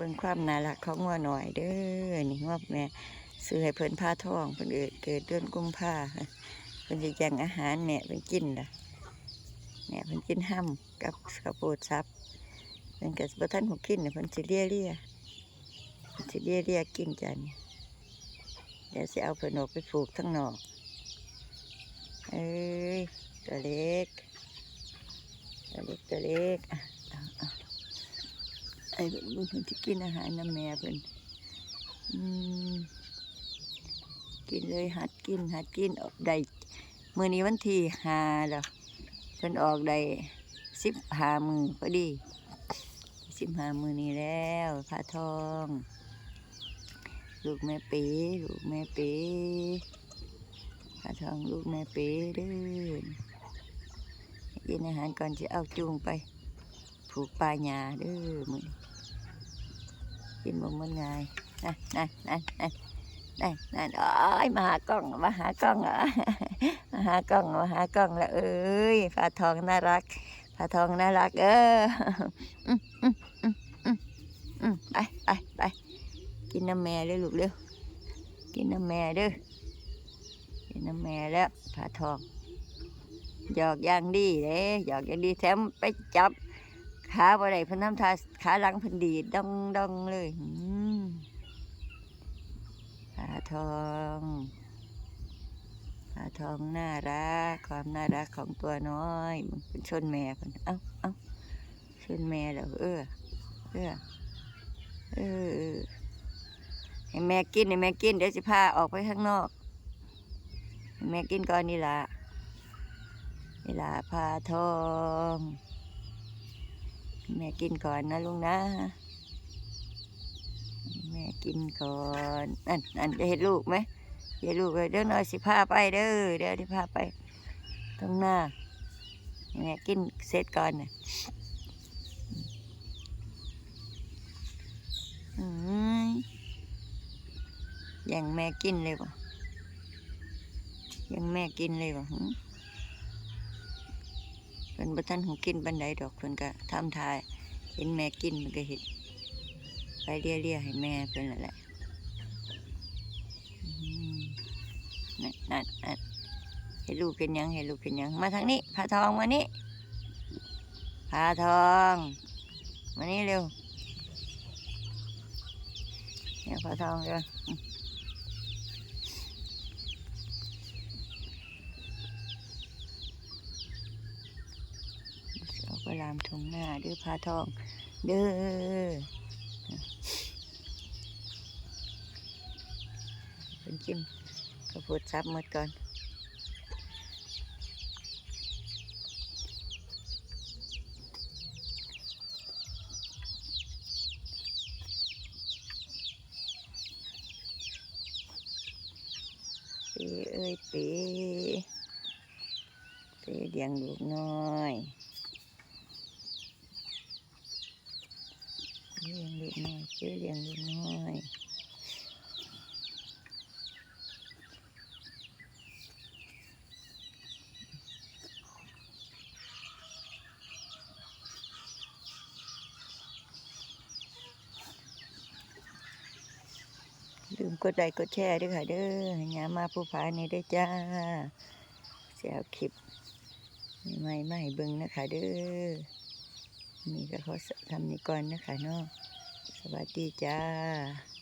เบิ่งความน่ารักของงัวหน่อยเด้อนี่งัวแม่ซื้อให้เพิ่นผ้าทองเพิ่นเกิดเกิดเดือนกุมภาเพิ่นสิแย่งอาหารแม่เพิ่นกินล่ะแม่เพิ่นกินห้ำกับข้าวโพดซับเพิ่นก็บ่ทันหูกินน่ะเพิ่นสิเลี่ยเลียเพิ่นสิเลี่ยเลี่ยกินจ้ะนี่เดี๋ยวสิเอาเพิ่นออกไปผูกทั้งนอกเอ้ยตัวเล็กตัวเล็กตัวเล็ก ไอ้เพิ่นเพิ่นที่กินอาหารน้ำแม่เพิ่นอืมกินเลยหัดกินหัดกินออกได้มือนี้วันที่ห้าแล้วเพิ่นออกได้สิบหามือพอดีสิบหามือนี้แล้วพาทอง ลูกแม่เปีลูกแม่เปีพาทองลูกแม่เปีเด้อกินอาหารก่อนจะเอาจูงไปผูกปลาหยาเด้อมือนี้ กินบ่มันง่ายนั่นนั่นนั่นนั่นนั่นนั่นโอ้ยมาหากล้องมาหากล้องเหรอมาหากล้องมาหากล้องแล้วเอ้ยปลาทองน่ารักปลาทองน่ารัก เอออืมอืมอืมอืมอืมไปไปไปกินน้ำแม่เด้อลูกเร็วกินน้ำแม่เด้อกินน้ำแม่แล้วปลาทองหยอกอย่างดีเด้หยอกอย่างดีแถมไปจับ ขาบ่ได้เพิ่นทำทาขาหลังเพิ่นดีดดองดองเลยขาทองขาทองน่ารัก ความน่ารักของตัวน้อยมันเป็นชนแม่เพิ่นเอ้าเอ้าชนแม่แล้วเออเออเออเออให้แม่กินให้แม่กินเดี๋ยวสิพาออกไปข้างนอกแม่กินก่อนนี่ละนี่ละพาทอง แม่กินก่อนนะลุงนะ แม่กินก่อนนั่นนั่นจะเห็นลูกไหมเห็นลูกเลยเดี๋ยวหน่อยสิพาไปเด้อเดี๋ยวที่พาไปตรงหน้าแม่กินเสร็จก่อนนะอืมยังแม่กินเลยบ่ยังแม่กินเลยบ่ พิ่นบ่ทันหูกินบันไดดอกเพิ่นก็ทำทาย เห็นแม่กินมันก็เห็นไปเลียเลียๆให้แม่เพิ่นนั่นแหละนั่นนั่นนั่นให้ลูกเป็นยังให้ลูกเป็นยัง มาทางนี้พาทองมานี่พาทองมานี่เร็วเนี่ยพาทองเร็วอืมเอาไป ลามทงหน้าเด้อพาทอง เด้อเป็นกินกระพุดซับหมดก่อนปีเอ้ยปีปีเลี้ยงลูกน้อย เลี้ยงลูกน้อยปีเลี้ยงลูกน้อยลืมกดไลค์กดแชร์ด้วยค่ะเด้อห้ยามาผู้พานี่ได้จ้าเสียคลิปใหม่ๆมาให้เบิ่งนะคะเด้อ นี่ก็ขอทำนี้ก่อนนะคะเนาะสวัสดีจ้าจ้า